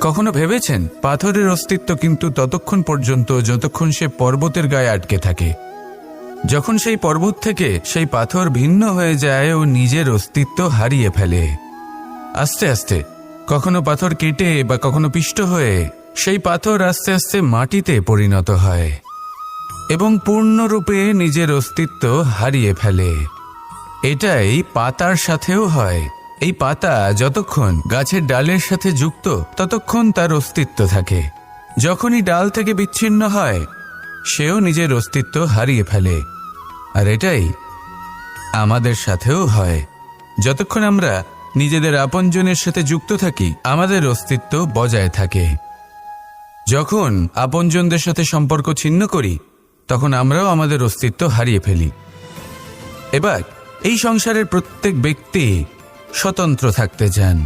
কখনো ভেবেছেন? পাথরের অস্তিত্ব কিন্তু ততক্ষণ পর্যন্ত যতক্ষণ সে পর্বতের গায়ে আটকে থাকে। যখন সেই পর্বত থেকে সেই পাথর ভিন্ন হয়ে যায়, ও নিজের অস্তিত্ব হারিয়ে ফেলে। আস্তে আস্তে, কখনো পাথর কেটে বা কখনো পিষ্ট হয়ে, সেই পাথর আস্তে আস্তে মাটিতে পরিণত হয় এবং পূর্ণরূপে নিজের অস্তিত্ব হারিয়ে ফেলে। এটাই পাতার সাথেও হয়। এই পাতা যতক্ষণ গাছের ডালের সাথে যুক্ত, ততক্ষণ তার অস্তিত্ব থাকে। যখনই ডাল থেকে বিচ্ছিন্ন হয়, সেও নিজের অস্তিত্ব হারিয়ে ফেলে। আর এটাই আমাদের সাথেও হয়। যতক্ষণ আমরা নিজেদের আপনজনের সাথে যুক্ত থাকি, আমাদের অস্তিত্ব বজায় থাকে। যখন আপনজনদের সাথে সম্পর্ক ছিন্ন করি, তখন আমরাও আমাদের অস্তিত্ব হারিয়ে ফেলি। এবার, এই সংসারের প্রত্যেক ব্যক্তি স্বতন্ত্র থাকতে চান।